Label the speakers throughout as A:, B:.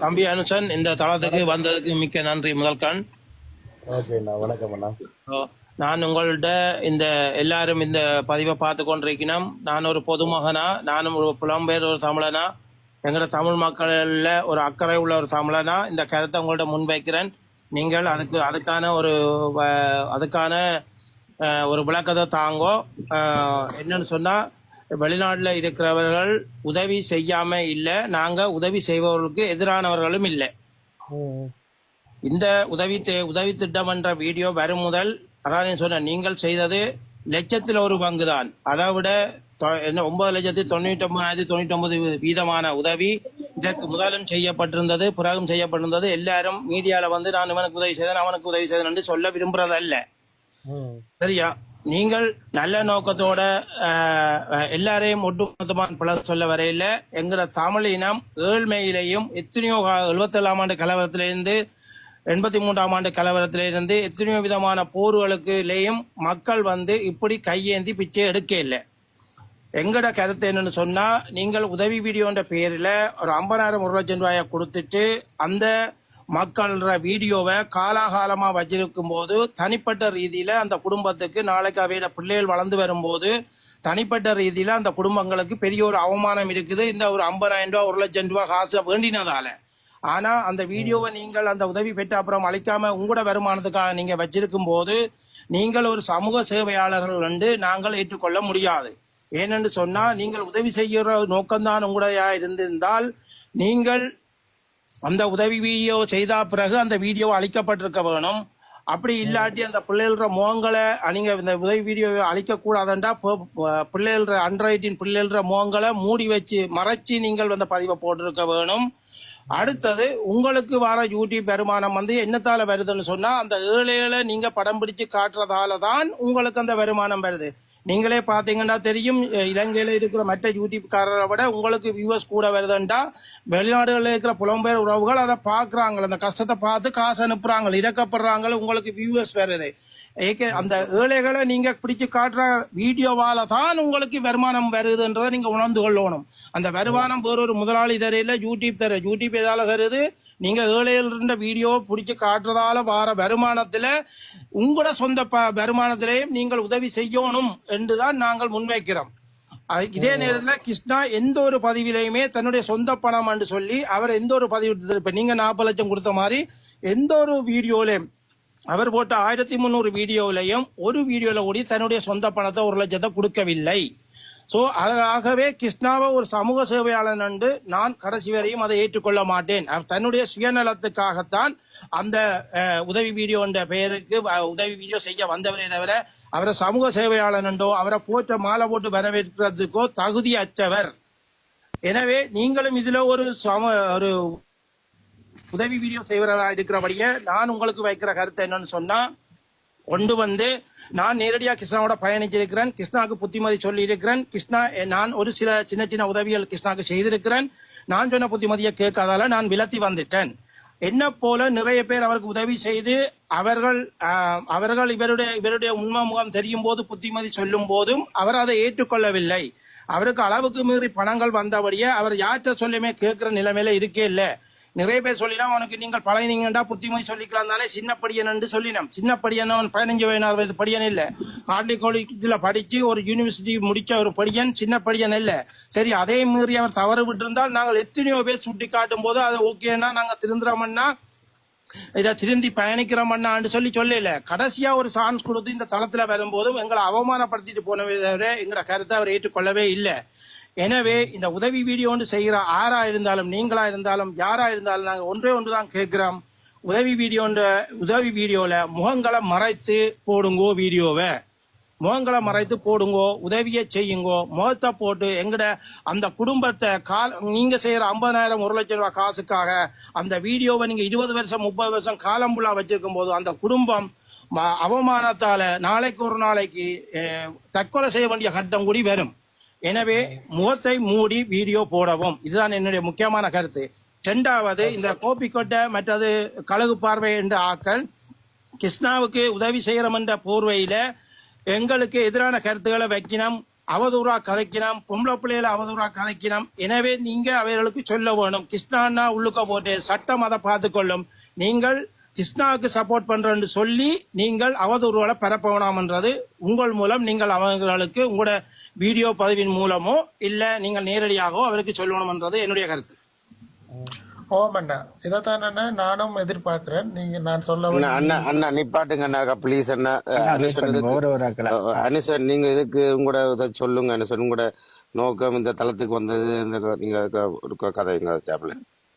A: தம்பி அனுசன் இந்த தளத்துக்கு வந்ததுக்கு மிக்க நன்றி முதல்கண்.
B: வணக்கம் அண்ணா.
A: நான் உங்கள்ட்ட இந்த எல்லாரும் இந்த பதிவை பார்த்து கொண்டிருக்கணும் நான் ஒரு பொதுமகனா நானும் ஒரு புலம்பெயர் ஒரு தமிழனா எங்களோட தமிழ் மக்கள்ல ஒரு அக்கறை உள்ள ஒரு தமிழனா இந்த கருத்தை உங்கள்ட்ட முன்வைக்கிறேன். நீங்கள் அதுக்கு அதுக்கான ஒரு அதுக்கான ஒரு விளக்கத்தை தாங்கோ. என்னன்னு சொன்னா வெளிநாட்டுல இருக்கிறவர்கள் உதவி செய்யாம இல்ல. நாங்க உதவி செய்பவர்களுக்கு எதிரானவர்களும் இல்லை. இந்த உதவி உதவி திட்டம் என்ற வீடியோ வரும் முதல் அதான் நான் சொன்னேன் நீங்கள் செய்தது லட்சத்தில் ஒரு பங்கு தான் அதை விட என்ன ஒன்பது லட்சத்தி தொண்ணூற்றி ஒன்பதாயிரத்தி தொண்ணூற்றி ஒன்பது வீதமான உதவி இதற்கு முதலும் செய்யப்பட்டிருந்தது பிறகும் செய்யப்பட்டிருந்தது. எல்லாரும் மீடியால வந்து நான் இவனுக்கு உதவி செய்தேன் அவனுக்கு உதவி செய்தேன் என்று சொல்ல விரும்புறதல்ல. சரியா? நீங்கள் நல்ல நோக்கத்தோட எல்லாரையும் ஒட்டுமொத்தமாக பல சொல்ல வரையில எங்களோட தமிழ் இனம் ஏழ்மையிலையும் எத்தனையோ எழுபத்தேழாம் ஆண்டு கலவரத்திலிருந்து எண்பத்தி மூன்றாம் ஆண்டு கலவரத்திலிருந்து எத்தனையோ விதமான போர்களுக்குலேயும் மக்கள் வந்து இப்படி கையேந்தி பிச்சை எடுக்க இல்லை. எங்கட கருத்து என்னன்னு சொன்னா நீங்கள் உதவி வீடியோன்ற பேரில் ஒரு ஐம்பதாயிரம் ஒரு லட்சம் ரூபாயை கொடுத்துட்டு அந்த மக்கள்ற வீடியோவை காலாகாலமா வச்சிருக்கும் போது தனிப்பட்ட ரீதியில அந்த குடும்பத்துக்கு நாளைக்கு அவையில பிள்ளைகள் வளர்ந்து வரும்போது தனிப்பட்ட ரீதியில அந்த குடும்பங்களுக்கு பெரிய ஒரு அவமானம் இருக்குது. இந்த ஒரு ஐம்பதாயிரம் ரூபாய் ஒரு லட்சம் ரூபாய் காசு வேண்டினதால. ஆனா அந்த வீடியோவை நீங்கள் அந்த உதவி பெற்ற அப்புறம் அளிக்காம உங்களோட வருமானத்துக்காக நீங்க வச்சிருக்கும் போது நீங்கள் ஒரு சமூக சேவையாளர்கள் என்று நாங்கள் ஏற்றுக்கொள்ள முடியாது. ஏனென்று சொன்னா நீங்கள் உதவி செய்கிற நோக்கம்தான் உங்களுடையா இருந்திருந்தால் நீங்கள் அந்த உதவி வீடியோ செய்த பிறகு அந்த வீடியோ அழிக்கப்பட்டிருக்க வேணும். அப்படி இல்லாட்டி அந்த பிள்ளைகளோட முகங்களை நீங்க இந்த உதவி வீடியோ அழிக்க கூடாதுண்டா பிள்ளைகள அண்ட்ராய்டின் பிள்ளைகளோட முகங்களை மூடி வச்சு மறைச்சு நீங்கள் அந்த பதிவை போட்டிருக்க வேணும். அடுத்தது உங்களுக்கு வர யூடியூப் வருமானம் வந்து என்னத்தால வருதுன்னு சொன்னா அந்த ஏழைகளை நீங்க படம் பிடிச்சு காட்டுறதால தான் உங்களுக்கு அந்த வருமானம் வருது. நீங்களே பாத்தீங்கன்னா தெரியும் இலங்கையில இருக்கிற மற்ற யூடியூப்காரரை விட உங்களுக்கு வியூவர்ஸ் கூட வருதுண்டா. வெளிநாடுகளில் இருக்கிற புலம்பெயர் உறவுகள் அதை பாக்குறாங்க அந்த கஷ்டத்தை பார்த்து காசு அனுப்புறாங்க இறக்கப்படுறாங்க உங்களுக்கு வியூவர்ஸ் வருது. ஏகே அந்த ஏழைகளை நீங்க பிடிச்சு காட்டுற வீடியோவால தான் உங்களுக்கு வருமானம் வருதுன்றதை நீங்க உணர்ந்து கொள்ளணும். அந்த வருமானம் வேறொரு முதலாளி தரையில யூடியூப் தர யூடியூப் எதால தருது? நீங்க ஏழைகள் வீடியோ பிடிச்சு காட்டுறதால வார வருமானத்துல உங்களோட சொந்த ப- வருமானத்திலேயும் நீங்கள் உதவி செய்யணும் என்றுதான் நாங்கள் முன்வைக்கிறோம். இதே நேரத்தில் கிருஷ்ணா எந்த ஒரு பதிவிலையுமே தன்னுடைய சொந்த பணம் என்று சொல்லி அவர் எந்த ஒரு பதிவு இப்ப நீங்க நாற்பது லட்சம் கொடுத்த மாதிரி எந்த ஒரு வீடியோலையும் அவர் போட்ட ஆயிரத்தி முந்நூறு வீடியோவிலையும் ஒரு வீடியோல கூடி தன்னுடைய சொந்த பணத்தை ஒரு லட்சத்தை கொடுக்கவில்லை. சோ ஆகவே கிருஷ்ணாவை ஒரு சமூக சேவையாளன் என்று நான் கடைசி வரையும் அதை ஏற்றுக்கொள்ள மாட்டேன். அவர் தன்னுடைய சுயநலத்துக்காகத்தான் அந்த உதவி வீடியோ என்ற பெயருக்கு உதவி வீடியோ செய்ய வந்தவரே தவிர அவரை சமூக சேவையாளன் என்றோ அவரை போட்ட மாலை போட்டு வரவேற்கிறதுக்கோ தகுதி அற்றவர். எனவே நீங்களும் இதுல ஒரு சம ஒரு உதவி வீடியோ செய்வராக இருக்கிறபடியே நான் உங்களுக்கு வைக்கிற கருத்து என்னன்னு சொன்னா கொண்டு வந்து நான் நேரடியாக கிருஷ்ணாவோட பயணிச்சிருக்கிறேன் கிருஷ்ணாவுக்கு புத்திமதி சொல்லி இருக்கிறேன் கிருஷ்ணா நான் ஒரு சில சின்ன சின்ன உதவிகள் கிருஷ்ணாவுக்கு செய்திருக்கிறேன். நான் சொன்ன புத்திமதியை கேட்காதால நான் விலத்தி வந்துட்டேன். என்ன போல நிறைய பேர் அவருக்கு உதவி செய்து அவர்கள் அவர்கள் இவருடைய இவருடைய உண்மை முகம் தெரியும் போது புத்திமதி சொல்லும் போதும் அவர் அதை ஏற்றுக்கொள்ளவில்லை. அவருக்கு அளவுக்கு மீறி பணங்கள் வந்தபடியே அவர் யார்கிட்ட சொல்லுமே கேட்கிற நிலைமையில இருக்கே இல்லை. நிறைய பேர் சொல்லினா உனக்கு நீங்கள் பழகினீங்கடா புத்திமொழி சொல்லிக்கலாம் தானே. சின்ன படியன் என்று சொல்லினோம் சின்ன படியன் அவன் பதினஞ்சு வயது வயது படியன் இல்ல. ஆர்டி காலேஜில் படிச்சு ஒரு யூனிவர்சிட்டி முடிச்ச ஒரு படியன் சின்ன படியன் இல்ல. சரி அதே மீறி அவர் தவறு விட்டிருந்தால் நாங்கள் எத்தனையோ பேர் சுட்டி காட்டும் போது அது ஓகேன்னா நாங்க திருந்துறோம்னா இதை திருந்தி பயணிக்கிறோம்னான்னு சொல்லி சொல்லல. கடைசியா ஒரு சான்ஸ் கொடுத்து இந்த தளத்துல வரும்போதும் எங்களை அவமானப்படுத்திட்டு போனவே தவிர எங்களை கருத்தை அவர் ஏற்றுக்கொள்ளவே இல்லை. எனவே இந்த உதவி வீடியோன்னு செய்கிற ஆறா இருந்தாலும் நீங்களா இருந்தாலும் யாரா இருந்தாலும் நாங்கள் ஒன்றே ஒன்று தான் கேட்கிறோம். உதவி வீடியோன்ற உதவி வீடியோல முகங்களை மறைத்து போடுங்கோ வீடியோவை. முகங்களை மறைத்து போடுங்கோ உதவியை செய்யுங்கோ முகத்தை போட்டு எங்கட அந்த குடும்பத்தை கால் நீங்க செய்யற ஐம்பதாயிரம் ஒரு லட்சம் ரூபாய் காசுக்காக அந்த வீடியோவை நீங்க இருபது வருஷம் முப்பது வருஷம் காலம் ஃபுல்லா வச்சிருக்கும் போது அந்த குடும்பம் ம- அவமானத்தால நாளைக்கு ஒரு நாளைக்கு தற்கொலை செய்ய வேண்டிய கட்டம் கூடி வரும். எனவே முகத்தை மூடி வீடியோ போடவும். இதுதான் என்னுடைய முக்கியமான கருத்து. இரண்டாவது இந்த கோப்பிக்கொட்டை மற்றது கழுகு பார்வை என்ற ஆக்கள் கிருஷ்ணாவுக்கு உதவி செய்யறோம் என்ற போர்வையில எங்களுக்கு எதிரான கருத்துக்களை வைக்கணும் அவதூறா கதைக்கினோம் பொம்பளை பிள்ளைகளை அவதூறா கதைக்கினோம் எனவே நீங்க அவர்களுக்கு சொல்ல வேணும். கிருஷ்ணான்னா உள்ளுக்க போட்டு சட்டம் அதை பார்த்துக்கொள்ளும் நீங்கள் கிருஷ்ணாவுக்கு சப்போர்ட் பண்றேன்னு சொல்லி நீங்கள் அவதூறுகளை பரப்ப வேணாம்ன்றது உங்கள் மூலம் நீங்கள் அவர்களுக்கு உங்களோட வீடியோ பதிவின் மூலமோ இல்ல நீங்கள் நேரடியாகவோ அவருக்கு சொல்லணும்ன்றது என்னுடைய கருத்து.
C: ஓமண்ணா இதைத்தான் அண்ணா நானும் எதிர்பார்க்கிறேன். நீங்க நான் சொல்ல
D: அண்ணா அண்ணா நிப்பாட்டுங்க அண்ணா ப்ளீஸ் அண்ணா. அனுஷன் நீங்க இதுக்கு உங்களோட இதை சொல்லுங்க. அனுஷன் உங்களோட நோக்கம் இந்த தளத்துக்கு வந்தது இந்த நீங்க ஒரு க- கதைங்க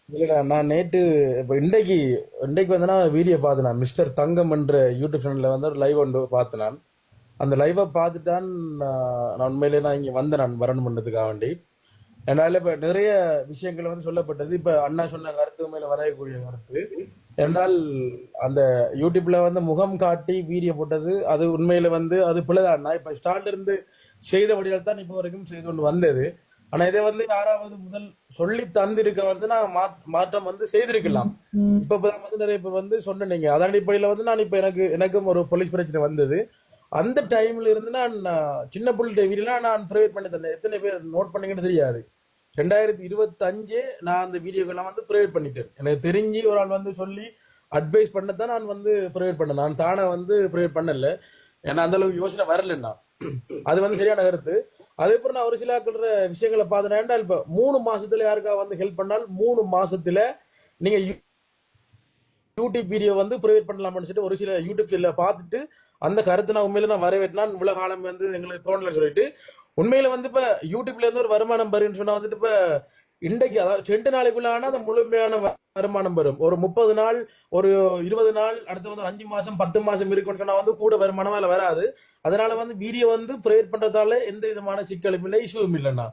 D: கேப்ல
B: இல்லடா நான் நேற்று இப்போ இன்றைக்கு இன்றைக்கு வந்து நான் வீடியோ பார்த்தேன் நான் மிஸ்டர் தங்கம் என்ற யூடியூப் சேனலில் வந்து ஒரு லைவ் ஒன்று பார்த்தேன் நான் அந்த லைவை பார்த்துட்டான் நான் நான் உண்மையிலே நான் இங்கே வந்தேன் நான் வரணும் பண்ணதுக்காக வேண்டி. என்னால் இப்போ நிறைய விஷயங்கள் வந்து சொல்லப்பட்டது. இப்போ அண்ணா சொன்ன கருத்து மேல வரையக்கூடிய கருத்து. என்றால் அந்த யூடியூப்ல வந்து முகம் காட்டி வீடியோ போட்டது அது உண்மையில வந்து அது பிள்ளைதான் நான் இப்போ ஸ்டார்ட்ல இருந்து செய்த வழியில் தான் இப்போ வரைக்கும் செய்து கொண்டு வந்தது. ஆனா இதை வந்து யாராவது முதல் சொல்லி தந்திருக்க வந்து நான் மாற்றம் வந்து செய்திருக்கலாம். இப்ப வந்து நிறைய பேர் வந்து சொன்னீங்க அதன் அடிப்படையில வந்து நான் இப்ப எனக்கு எனக்கும் ஒரு போலீஸ் பிரச்சனை வந்தது. அந்த டைம்ல இருந்து நான் சின்ன புள்ளி வீடியோலாம் நான் ப்ரைவேட் பண்ணி தந்தேன் எத்தனை பேர் நோட் பண்ணீங்கன்னு தெரியாது. ரெண்டாயிரத்தி இருபத்தஞ்சு நான் அந்த வீடியோக்கெல்லாம் வந்து ப்ரைவேட் பண்ணிட்டேன். எனக்கு தெரிஞ்சு ஒரு ஆள் வந்து சொல்லி அட்வைஸ் பண்ணதான் நான் வந்து ப்ரைவேட் பண்ணேன். நான் தானே வந்து ப்ரைவேட் பண்ணல. ஏன்னா அந்த அளவுக்கு யோசனை வரலன்னா. அது வந்து சரியான கருத்து. அதே போல நான் ஒரு சில ஆட்கள விஷயங்களை பார்த்தேன்னா இப்ப மூணு மாசத்துல யாருக்கா வந்து ஹெல்ப் பண்ணால் மூணு மாசத்துல நீங்க யூ- யூடியூப் வீடியோ வந்து ப்ரொவைட் பண்ணலாம்னு சொல்லிட்டு ஒரு சில யூடியூப் சேனல பார்த்துட்டு அந்த கருத்தை நான் உண்மையில நான் வரவேற்றினான் உலக காலம் வந்து எங்களுக்கு தோணலன்னு சொல்லிட்டு. உண்மையில வந்து இப்ப யூடியூப்ல இருந்து ஒரு வருமானம் வருன்னு சொன்னா வந்துட்டு இப்ப இன்றைக்கு அதாவது ரெண்டு நாளைக்குள்ள ஆனா அது முழுமையான வருமானம் வரும். ஒரு முப்பது நாள் ஒரு இருபது நாள் அடுத்து வந்து ஒரு அஞ்சு மாசம் பத்து மாசம் இருக்குன்னு சொன்னா வந்து கூட வருமானம் அதுல வராது. அதனால வந்து வீடியோ வந்து ப்ரைவேட் பண்றதால எந்த விதமான சிக்கலும் இல்லை இஷ்யூவும் இல்லைண்ணா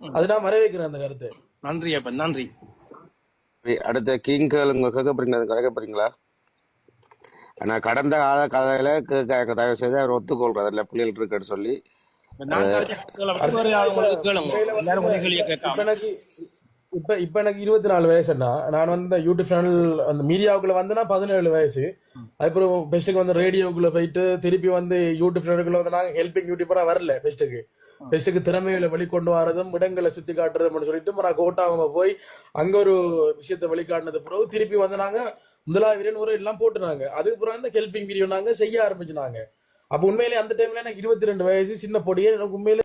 B: அது நான் வரவேற்கிறேன் அந்த கருத்தை.
A: நன்றி அப்ப நன்றி.
D: அடுத்த கிங் உங்க கேட்க போறீங்களா? கேட்க போறீங்களா? ஆனா கடந்த கால கதையில தயவு செய்து அவர் ஒத்துக்கொள்றது இல்ல பிள்ளைகள் இருக்குன்னு சொல்லி.
A: இப்ப
B: இப்ப எனக்கு இருபத்தி நாலு வயசுன்னா நான் வந்து யூடியூப் சேனல் அந்த மீடியாவுக்குள்ள வந்தேன்னா பதினேழு வயசு. அதுக்கப்புறம் பெஸ்ட்டுக்கு வந்து ரேடியோக்குள்ள போயிட்டு திருப்பி வந்து யூடியூப் சேனலுக்குள்ள வந்து நாங்க ஹெல்பிங் யூடியூபரா வரல பெஸ்ட்டுக்கு பெஸ்ட்டுக்கு திறமைகளை வெளிக்கொண்டு வரதும் இடங்களை சுத்தி காட்டுறதும்னு சொல்லிட்டு நான் கோட்டாங்க போய் அங்க ஒரு விஷயத்தை வெளிக்காட்டினது பிறகு திருப்பி வந்து நாங்க முதலாவது ஒரு எல்லாம் போட்டுனாங்க. அதுக்கு பிறகு இந்த ஹெல்பிங் வீடியோ நாங்க செய்ய ஆரம்பிச்சுனாங்க. அப்ப உண்மையிலே அந்த டைம்ல எனக்கு இருபத்தி ரெண்டு வயசு சின்ன பொடியே எனக்கு உண்மையிலே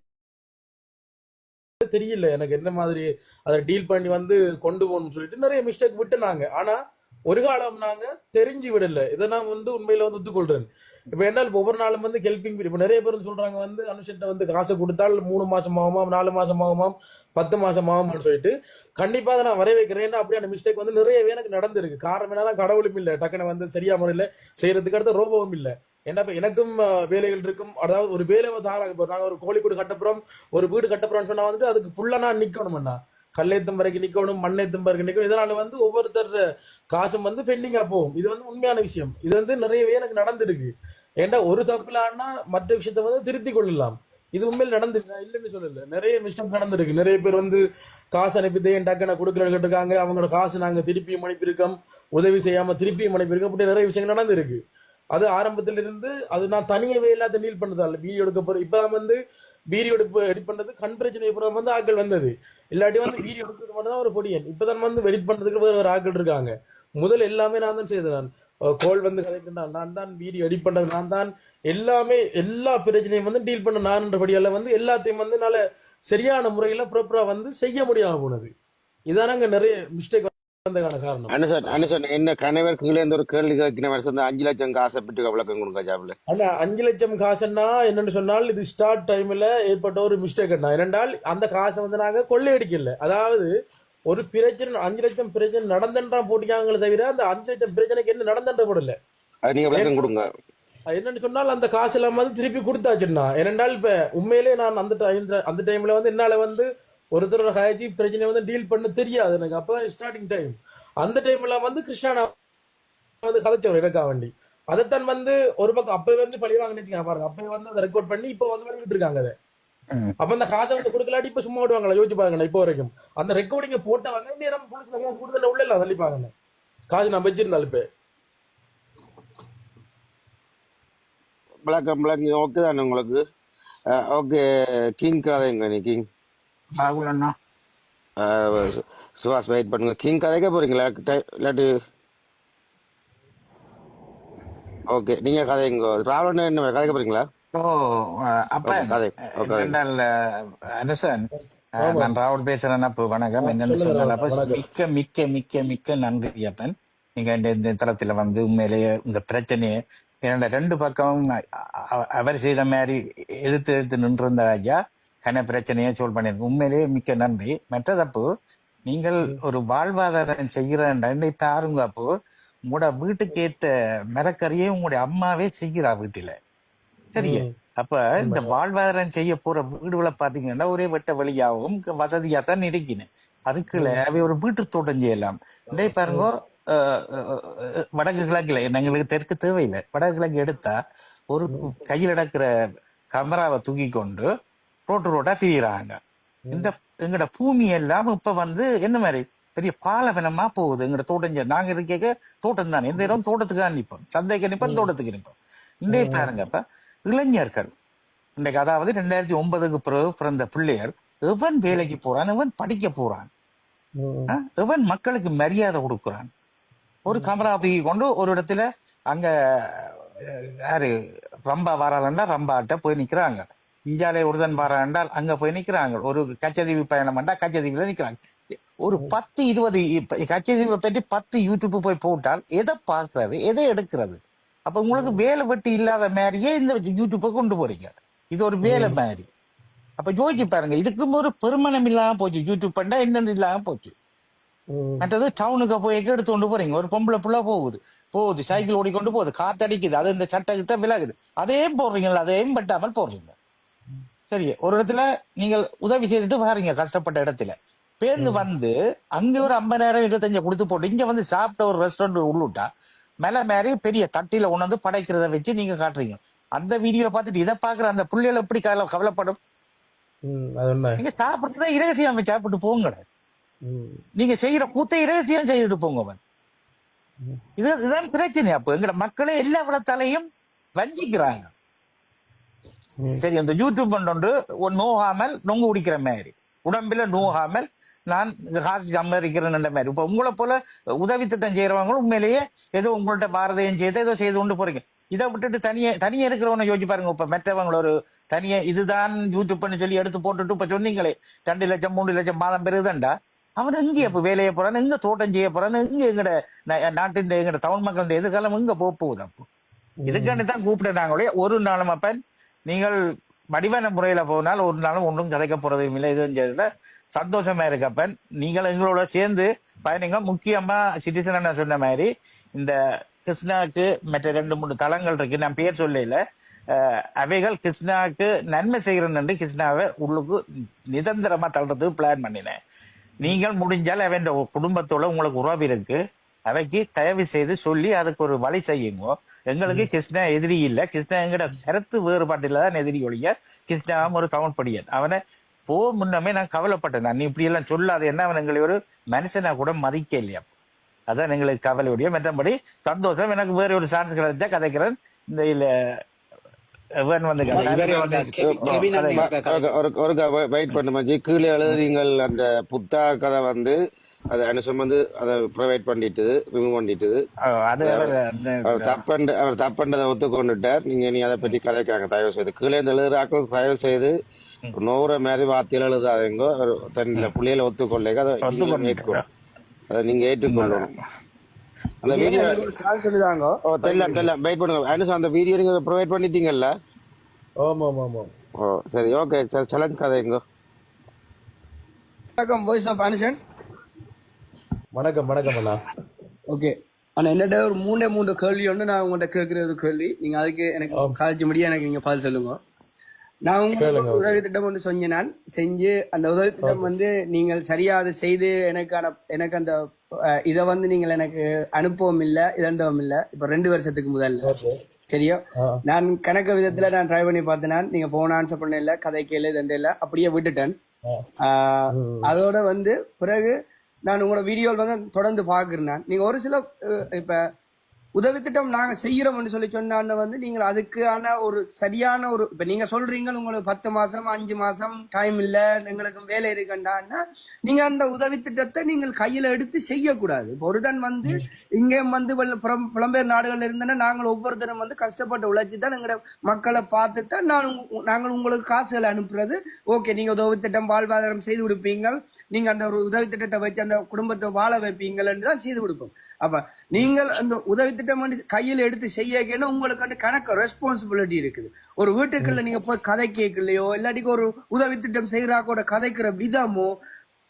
B: தெரியல. எனக்கு எந்த மாதிரி அதை டீல் பண்ணி வந்து கொண்டு போகணும்னு சொல்லிட்டு நிறைய மிஸ்டேக் விட்டுனாங்க. ஆனா ஒரு காலம் நாங்க தெரிஞ்சு விடல. இதை நான் வந்து உண்மையில வந்து ஒத்துக்கொள்றேன். இப்ப என்ன ஒவ்வொரு நாளும் வந்து ஹெல்பிங் இப்ப நிறைய பேர் சொல்றாங்க வந்து அனுஷன்ட்ட வந்து காசை கொடுத்தால் மூணு மாசம் ஆகுமாம் நாலு மாசம் ஆகுமாம் பத்து மாசம் ஆகுமான்னு சொல்லிட்டு கண்டிப்பா அதை நான் வர வைக்கிறேன் ஏன்னா அப்படியான மிஸ்டேக் வந்து நிறையவே எனக்கு நடந்திருக்கு. காரணம் என்னன்னா கடவுளும் இல்லை. டக்குனு வந்து சரியா முறையில செய்யறதுக்கு அடுத்த ரோபோவும் இல்லை. என்ன எனக்கும் வேலைகள் இருக்கும். அதாவது ஒரு வேலை தாராக இப்போ ஒரு கோழிக்கூடு கட்டப்புறம் ஒரு வீடு கட்டப்புறோம்னு சொன்னா வந்துட்டு அதுக்கு ஃபுல்லாக நான் நிற்கணும்ண்ணா கல்லேத்தும் வரைக்கும் நிற்கணும் மண்ணேத்தும் வரைக்கும் நிற்கணும் இதனால வந்து ஒவ்வொருத்தர் காசும் வந்து பெண்டிங்காக போகும். இது வந்து உண்மையான விஷயம். இது வந்து நிறையவே எனக்கு நடந்திருக்கு. ஏன்டா ஒரு தப்புலான்னா மற்ற விஷயத்த வந்து திருத்தி கொள்ளலாம். இது உண்மையில் நடந்துருக்கு? இல்லைன்னு சொல்லல. நிறைய மிஸ்டேக் நடந்திருக்கு. நிறைய பேர் வந்து காசு அனுப்பி என் டக்கு நான் கொடுக்குறேன்னு இருக்காங்க? அவங்களோட காசு நாங்கள் திருப்பியும் அனுப்பியிருக்கோம். உதவி செய்யாமல் திருப்பியும் அனுப்பியிருக்கோம். அப்படி நிறைய விஷயங்கள் நடந்திருக்கு. அது ஆரம்பத்துல இருந்து அது நான் தனியவே இல்லாத நீல் பண்ணதால வீடியோ எடுக்க போறேன் இப்பதான் வந்து வீடியோ எடுப்பு எடிட் பண்றது கண் பிரச்சனை அப்புறம் வந்து ஆட்கள் வந்தது. இல்லாட்டி வந்து வீடியோ எடுக்கிறது மட்டும் தான் ஒரு பொடியன். இப்பதான் வந்து எடிட் பண்றதுக்கு வேற ஒரு ஆட்கள் இருக்காங்க. முதல் எல்லாமே நான் தான் செய்தேன். நான் கோல் வந்து கதைக்கின்றான் நான் தான் வீடியோ எடிட் பண்றது நான் தான் எல்லாமே எல்லா பிரச்சனையும் வந்து டீல் பண்ண நான்ன்றபடியால வந்து எல்லாத்தையும் வந்து என்னால சரியான முறையில ப்ராப்பரா வந்து செய்ய முடியாம போனது. இதானங்க நிறைய மிஸ்டேக்
D: என்ன கணவர் கீழே இருந்து ஒரு கேள்வி கேட்கிற அஞ்சு லட்சம் காசை பற்றி விளக்கம் கொடுங்க ஜாப்ல
B: அஞ்சு லட்சம் காசுன்னா என்னன்னு சொன்னால் இது ஸ்டார்ட் டைம்ல ஏற்பட்ட ஒரு மிஸ்டேக் என்ன ஏனென்றால் அந்த காசை வந்து நாங்க கொள்ளையடிக்கல. அதாவது ஒரு பிரச்சனை அஞ்சு லட்சம் பிரச்சனை நடந்தன்றான் போட்டிக்காங்களே தவிர அந்த அஞ்சு லட்சம் பிரச்சனைக்கு என்ன நடந்தன்ற போடல.
D: அது நீங்க விளக்கம் கொடுங்க.
B: என்னன்னு சொன்னால் அந்த காசு வந்து திருப்பி கொடுத்தாச்சுன்னா ஏனென்றால் இப்ப உண்மையிலே நான் அந்த time- அந்த டைம்ல வந்து என்னால வந்து ஒருத்தரோட ஹாய்ச்சி பிரச்சனை வந்து டீல் பண்ண தெரியாது எனக்கு. அப்ப ஸ்டார்டிங் டைம் அந்த டைம்ல வந்து கிருஷ்ணா வந்து கதைச்சவர் எனக்கா வண்டி அதைத்தான் வந்து ஒரு பக்கம் அப்பவே வந்து பழி வாங்க வச்சுக்கோங்க பாருங்க. அப்பவே வந்து அதை ரெக்கார்ட் பண்ணி இப்ப வந்து பண்ணிட்டு இருக்காங்க அதை. அப்ப அந்த காசை வந்து கொடுக்கலாட்டி இப்ப சும்மா விடுவாங்களா யோசிச்சு பாருங்க இப்போ வரைக்கும். அந்த ரெக்கார்டிங்க போட்டவங்க நேரம் போலீஸ்ல கொடுக்கல உள்ள இல்ல தள்ளிப்பாங்க காசு நான் வச்சிருந்தாலும் இப்ப.
D: விளக்கம் விளக்கம் ஓகே தானே உங்களுக்கு? ஓகே கிங் கதைங்க நீ கிங்
E: ராகுல் அண்ணா
D: சுபாஷ் வெயிட் பண்ணுங்க. கிங் கதைக்க போறீங்களா? இல்லாட்டி ஓகே நீங்க கதைங்க ராவணன் என்ன கதைக்க போறீங்களா?
E: ஓ அப்ப
D: ஓகே கதை
E: அரசன் நான் ராகுல் பேசுறேன் அப்ப வணக்கம். என்னன்னு சொன்னால்
B: ராகுல்.
E: மிக்க மிக்க மிக்க மிக்க நன்றி அப்பன் நீங்க இந்த இந்த தளத்துல வந்து உண்மையிலேயே இந்த பிரச்சனையை என்னோட ரெண்டு பக்கம் அவர் செய்த மாதிரி எதிர்த்து எதிர்த்து நின்றிருந்த ஐயா கன பிரச்சனையை சால்வ் பண்ணிருக்கு உண்மையிலேயே மிக்க நன்றி. மற்றதப்போ நீங்கள் ஒரு வாழ்வாதாரம் செய்கிறேன் பாருங்க அப்போ உங்களோட வீட்டுக்கு ஏத்த மரக்கறியை உங்களுடைய அம்மாவே செய்கிறா வீட்டுல. சரியா அப்ப இந்த வாழ்வாதாரம் செய்ய போற வீடுகளை பாத்தீங்கன்னா ஒரே வெட்ட வழியாகவும் வசதியா தான் இருக்கணும் அதுக்குள்ள அவை ஒரு வீட்டு தோட்டம் செய்யலாம். இதே பாருங்க வடக்கு கிழக்குல எங்களுக்கு தெற்கு தேவையில்லை. வடக்கு கிழக்கு எடுத்தா ஒரு கையில் நடக்கிற கமராவை தூக்கி கொண்டு ரோட்டு ரோட்டா திரியிறாங்க. இந்த எங்கட பூமி எல்லாம் இப்ப வந்து என்ன மாதிரி பெரிய பாலவனமா போகுது. எங்கட தோட்டம் நாங்க இருக்க தோட்டம் தானே. இந்த இடம் தோட்டத்துக்காக நிப்போம். சந்தைக்கு நிப்போம் தோட்டத்துக்கு நிப்போம். இன்றைய பாருங்க இப்ப இளைஞர்கள். இன்றைக்கு அதாவது ரெண்டாயிரத்தி ஒன்பதுக்கு பிறகு பிறந்த பிள்ளையர் எவன் வேலைக்கு போறான்? எவன் படிக்க போறான்? எவன் மக்களுக்கு மரியாதை கொடுக்குறான்? ஒரு கமரா தூக்கி கொண்டு ஒரு இடத்துல அங்க யாரு ரம்பா வராலண்டா ரம்பாட்ட போய் நிக்கிறாங்க. இந்தியாலே ஒருதன் வராண்டால் அங்க போய் நிக்கிறாங்க. ஒரு கச்சதீவு பயணம் பண்ணா கச்சதீவுல நிக்கிறாங்க. ஒரு பத்து இருபது கச்சதீவை பற்றி பத்து யூடியூப் போய் போட்டால் எதை பார்க்கறது எதை எடுக்கிறது? அப்ப உங்களுக்கு வேலை வெட்டி இல்லாத மாதிரியே இந்த யூடியூப்பை கொண்டு போறீங்க. இது ஒரு வேலை மாதிரி. அப்ப யோசிச்சு பாருங்க இதுக்கும் ஒரு பெருமணம் இல்லாம போச்சு. யூடியூப் பண்ணா என்னன்னு இல்லாம போச்சு. மற்றது டவுனுக்கு போய் எடுத்து கொண்டு போறீங்க? ஒரு பொம்பளை புள்ள போகுது. போகுது சைக்கிள் ஓடிக்கொண்டு போகுது. காத்தடிக்குது. அது இந்த சட்டை கிட்ட விலகுது. அதையும் போடுறீங்களா அதையும் பட்டாமல் போடுறீங்க. சரி ஒரு இடத்துல நீங்கள் உதவி செய்துட்டு வாரீங்க கஷ்டப்பட்ட இடத்துல. பேருந்து வந்து அங்க ஒரு ஐம்பதாயிரம் இருபத்தஞ்சு கொடுத்து போட்டு இங்க வந்து சாப்பிட்ட ஒரு ரெஸ்டாரண்ட் உள்ளுட்டா மேல மாதிரி பெரிய தட்டில உணர்ந்து படைக்கிறத வச்சு நீங்க காட்டுறீங்க. அந்த வீடியோ பார்த்துட்டு இதை பாக்குற அந்த புள்ளைகள் எப்படி கவலை- கவலைப்படும்? நீங்க சாப்பிடுறத இரகசியம் சாப்பிட்டு போங்க. நீங்க செய்யற கூத்தை இரகசியம் செய்துட்டு போங்க அவன். இது இதுதான் பிரச்சனை. அப்ப எங்கட மக்களே எல்லா விடத்தாலையும் வஞ்சிக்கிறாங்க. சரி அந்த யூடியூப் கொண்டு நோகாமல் நொங்கு குடிக்கிற மாதிரி. உடம்பில நோகாமல் நான் காசு சம்பாதிக்கிறேன் மாதிரி. இப்ப உங்களை போல உதவி திட்டம் செய்யறவங்களும் உண்மையிலேயே ஏதோ உங்கள்ட்ட பாரதையும் செய்து ஏதோ செய்து கொண்டு போறீங்க. இதை விட்டுட்டு தனியே தனியே இருக்கிறவனை யோசிச்சு பாருங்க. இப்ப மற்றவங்கள ஒரு தனியே இதுதான் யூடியூப்னு சொல்லி எடுத்து போட்டுட்டு இப்ப சொன்னீங்களே ரெண்டு லட்சம் மூணு லட்சம் மாதம் பெறுதுண்டா? அவன் எங்க இப்ப வேலையை போறான்? எங்க தோட்டம் செய்ய போறான்? எங்க எங்கட நாட்டின் எங்கட தமிழ் மக்கள் எதிர்காலம் எங்க போக போகுது அப்போ? இதுக்காண்டி தான் கூப்பிட்டுட்டாங்களே ஒரு நாளும் அப்பன் நீங்கள் வடிவான முறையில போனால் ஒரு நாளும் ஒன்றும் கதைக்க போறதும் இல்லை. எதுவும் செய்யல சந்தோஷமா இருக்கப்பன் நீங்கள் எங்களோட சேர்ந்து பயணிங்க. முக்கியமா சிட்டிசன் சொன்ன மாதிரி இந்த கிருஷ்ணாவுக்கு மற்ற ரெண்டு மூணு தலங்கள் இருக்கு. நான் பேர் சொல்லல. அவைகள் கிருஷ்ணாவுக்கு நன்மை செய்கிறேன் என்று கிருஷ்ணாவை உள்ளுக்கு நிரந்தரமா தள்ளுறதுக்கு பிளான் பண்ணினேன். நீங்கள் முடிஞ்சால் அவன் குடும்பத்தோட உங்களுக்கு உறவு இருக்கு. அவைக்கு தயவு செய்து சொல்லி அதுக்கு ஒரு வழி செய்யுங்க. எங்களுக்கு கிருஷ்ணா எதிரி இல்ல. கிருஷ்ணா எங்கட கருத்து வேறுபாட்டில தான் எதிரி ஒழிய கிருஷ்ணாவும் ஒரு தமிழ் படியன் அவனை போ முன்னமே நான் கவலைப்பட்டேன். நான் நீ இப்படி எல்லாம் சொல்லாது என்ன அவன் எங்களை ஒரு மனுஷனா கூட மதிக்க இல்லையா? அதான் எங்களுக்கு கவலையுடைய மற்றபடி சந்தோஷம். எனக்கு வேற ஒரு சான்று கிடைச்சா கதைக்கிறேன். இந்த இல்ல.
D: ஒரு ஒரு வெயிட் பண்ண மாதிரி கீழே எழுத நீங்கள் அந்த புத்தா கதை வந்து அதை அனுசம் வந்து அதை ப்ரொவைட் பண்ணிட்டு ரிமூவ் பண்ணிட்டு
E: அவர்
D: தப்பண்டு அவர் தப்பண்டதை ஒத்துக்கொண்டுட்டார். நீங்க நீ அதை பற்றி கதைக்காங்க தயவு செய்து கீழே இந்த எழுதுறாக்கள் தயவு செய்து நூறு மாதிரி வார்த்தையில் எழுதாதீங்க. அவர் தன் பிள்ளைகளை ஒத்துக்கொள்ளைங்க. அதை ஏற்றுக்கணும் அதை நீங்க ஏற்றுக்கொள்ளணும். அந்த வீடியோ
F: சொல்லுதாங்க?
D: ஓ தெரியல தெரியல. வெயிட் பண்ணுங்க. அனுசம் அந்த வீடியோ நீங்க ப்ரொவைட் பண்ணிட்டீங்கல்ல?
B: ஆமா ஆமா
D: ஓ சரி ஓகே சேலஞ்ச் கதைங்க.
F: வணக்கம் வாய்ஸ் ஆஃப் அனுஷன்
B: வணக்கம் வணக்கம் அண்ணா.
F: ஓகே ஆனா என்னட்ட ஒரு மூணே மூன்று கேள்வி ஒன்று நான் உங்கள்கிட்ட கேட்கிற ஒரு கேள்வி. நீங்க அதுக்கு எனக்கு காலேஜ் முடிய எனக்கு நீங்க பதில் சொல்லுங்க. நான் உங்களுக்கு உதவி திட்டம் ஒன்று சொன்னேன் நான். செஞ்சு அந்த உதவி திட்டம் வந்து நீங்கள் சரியா அதை செய்து எனக்கான எனக்கு அந்த இதை வந்து நீங்கள் எனக்கு அனுப்பவும் இல்லை இதண்டவும் இல்லை. இப்ப ரெண்டு வருஷத்துக்கு முதல்ல. சரியா? நான் கணக்கு விதத்துல நான் ட்ரை பண்ணி பார்த்தேன் நான். நீங்க போன் ஆன்சர் பண்ண இல்ல கதை கேளு இதண்டு இல்ல அப்படியே விட்டுட்டேன். அதோட வந்து பிறகு நான் உங்களோட வீடியோவில் வந்து தொடர்ந்து பார்க்குறேன். நீங்கள் ஒரு சில இப்போ உதவி திட்டம் நாங்கள் செய்கிறோம்னு சொல்லி சொன்னான்னு வந்து நீங்கள் அதுக்கான ஒரு சரியான ஒரு இப்போ நீங்கள் சொல்கிறீங்க உங்களுக்கு பத்து மாதம் அஞ்சு மாதம் டைம் இல்லை எங்களுக்கு வேலை இருக்கண்டான்னா நீங்கள் அந்த உதவி திட்டத்தை நீங்கள் கையில் எடுத்து செய்யக்கூடாது. இப்போ ஒருதன் வந்து இங்கே வந்து புறம் புலம்பெயர் நாடுகள் இருந்தனா நாங்கள் ஒவ்வொருத்தரும் வந்து கஷ்டப்பட்டு உழைச்சி தான் எங்களோட மக்களை பார்த்து தான் நான் நாங்கள் உங்களுக்கு காசுகளை அனுப்புறது. ஓகே நீங்கள் உதவி திட்டம் வாழ்வாதாரம் செய்து கொடுப்பீங்க நீங்க அந்த ஒரு உதவி திட்டத்தை வச்சு அந்த குடும்பத்தை வாழ வைப்பீங்கள்னு தான் செய்து கொடுப்போம். அப்ப நீங்கள் அந்த உதவி திட்டம் வந்து கையில் எடுத்து செய்யக்கணும் உங்களுக்கு வந்து கணக்கு ரெஸ்பான்சிபிலிட்டி இருக்குது. ஒரு வீட்டுக்குள்ள நீங்க போய் கதை கேட்கலையோ இல்லாட்டிக்கு ஒரு உதவி திட்டம் செய்யறாக்கோட கதைக்கிற விதமோ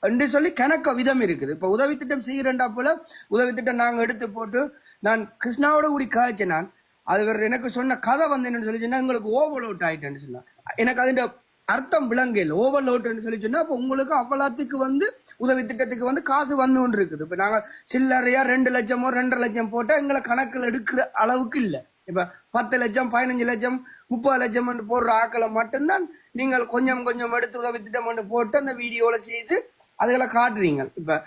F: என்று சொல்லி கணக்க விதம் இருக்குது. இப்ப உதவி திட்டம் செய்யறண்டா போல உதவி திட்டம் நாங்க எடுத்து போட்டு நான் கிருஷ்ணாவோட கூடி காய்ச்சேன் நான். அது எனக்கு சொன்ன கதை வந்து என்னன்னு சொல்லி சொன்னா உங்களுக்கு அவுட் ஆயிட்டேன்னு சொன்னா. எனக்கு அதுன்ற அர்த்தம் விளங்கல ஓவர்லோட்னு சொல்லி சொன்னா அப்ப உங்களுக்கு அவ்வளோத்துக்கு வந்து உதவி திட்டத்துக்கு வந்து காசு வந்து கொண்டு இருக்குது. இப்ப நாங்க சில்லறையா ரெண்டு லட்சமோ ரெண்டரை லட்சம் போட்டா எங்களை கணக்கில் எடுக்கிற அளவுக்கு இல்லை. இப்ப பத்து லட்சம் பதினஞ்சு லட்சம் முப்பது லட்சம் போடுற ஆக்களை மட்டும்தான் நீங்கள் கொஞ்சம் கொஞ்சம் எடுத்து உதவி திட்டம் போட்டு அந்த வீடியோல செய்து அதுகளை காட்டுறீங்க. இப்ப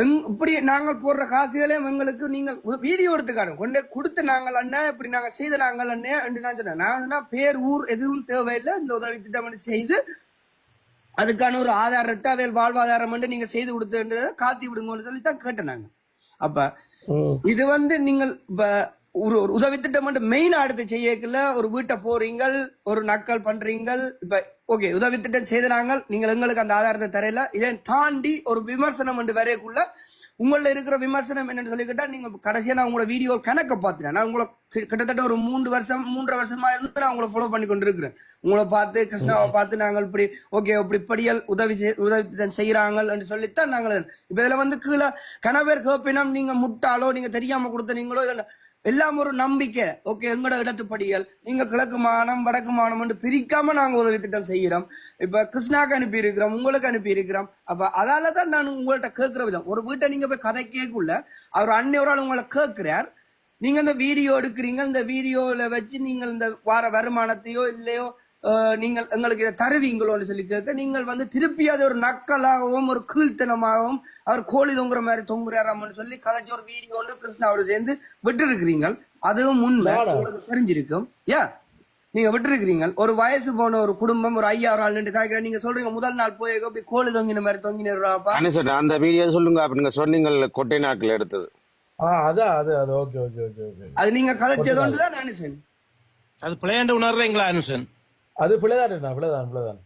F: எங் இப்படி நாங்கள் போடுற காசுகளையும் எங்களுக்கு நீங்கள் வீடியோ எடுத்து காட்டுங்க கொண்டே கொடுத்து நாங்கள் அண்ணன் இப்படி நாங்கள் செய்த நாங்கள் அண்ணன் என்று நான் சொன்னேன். நான் பேர் ஊர் எதுவும் தேவையில்லை. இந்த உதவி திட்டம் செய்து அதுக்கான ஒரு ஆதாரத்தை அவையில் வாழ்வாதாரம் மட்டும் நீங்க செய்து கொடுத்து காத்தி விடுங்கன்னு சொல்லி தான் கேட்டேன் நாங்க. அப்ப இது வந்து நீங்கள் இப்ப ஒரு ஒரு உதவி திட்டம் மட்டும் மெயினா எடுத்து செய்யக்கல ஒரு வீட்டை போறீங்க ஒரு நக்கல் பண்றீங்க இப்ப ஓகே உதவி திட்டம் செய்த நாங்கள் நீங்கள் எங்களுக்கு அந்த ஆதாரத்தை தரையில. இதை தாண்டி ஒரு விமர்சனம் என்று வரையக்குள்ள உங்கள இருக்கிற விமர்சனம் என்னன்னு சொல்லிக்கிட்டா நீங்க கடைசியா நான் உங்களோட வீடியோ கணக்க பார்த்துட்டேன். நான் உங்களை கிட்டத்தட்ட ஒரு மூன்று வருஷம் மூன்றரை வருஷமா இருந்து நான் உங்களை ஃபாலோ பண்ணி கொண்டிருக்கிறேன். உங்களை பார்த்து கிருஷ்ணாவை பார்த்து நாங்கள் இப்படி ஓகே இப்படி படியல் உதவி உதவி திட்டம் செய்யறாங்க என்று சொல்லித்தான் நாங்கள். இப்ப இதுல வந்து கீழே கணவர் கேப்பினம் நீங்க முட்டாளோ நீங்க தெரியாம கொடுத்த நீங்களோ இதுல எல்லாம் ஒரு நம்பிக்கை. ஓகே எங்களோட இடத்து படியல் நீங்க கிழக்கு மானம் வடக்கு மானம் என்று பிரிக்காம நாங்க உதவி திட்டம் செய்கிறோம். இப்ப கிருஷ்ணாக்கு அனுப்பி இருக்கிறோம் உங்களுக்கு அனுப்பி இருக்கிறோம் அப்ப அதால தான் நான் உங்கள்ட்ட கேட்கிற விதம். ஒரு வீட்டை நீங்க போய் கதை கேட்குள்ள அவர் அன்னை ஒரு ஆள் உங்களை கேட்கிறார். நீங்க இந்த வீடியோ எடுக்கிறீங்க இந்த வீடியோல வச்சு நீங்கள் இந்த வார வருமானத்தையோ இல்லையோ நீங்கள் எங்களுக்கு இதை தருவீங்களோன்னு சொல்லி கேட்க நீங்கள் வந்து திருப்பி அது ஒரு நக்கலாகவும் ஒரு கீழ்த்தனமாகவும் அவர் கோழி தொங்குற மாதிரி தொங்குறாராமன்னு சொல்லி கதைச்சு ஒரு வீடியோ வந்து கிருஷ்ணாவோட சேர்ந்து விட்டு இருக்கிறீங்க அதுவும் உண்மை. தெரிஞ்சிருக்கும். ஏ நீங்க விட்டுருக்கிறீங்க ஒரு வயசு போன ஒரு குடும்பம் ஒரு ஐயாயிரம் ஆள் நின்று காய்க்கிற நீங்க சொல்றீங்க முதல் நாள் போய் அப்படி கோழி தொங்கின மாதிரி தொங்கினாப்பா
D: அனுசன் அந்த வீடியோ சொல்லுங்க அப்ப நீங்க சொன்னீங்கல்ல கொட்டை நாக்கில் எடுத்தது.
B: ஆ அதான் அது அது ஓகே ஓகே ஓகே ஓகே.
F: அது நீங்க கதைச்சதோண்டு தான் நினைச்சேன்
A: அது பிள்ளையாண்டு உணர்றீங்களா அனுசன்
B: அது பிள்ளைதான் பிள்ளைதான். பிள்ளைதான்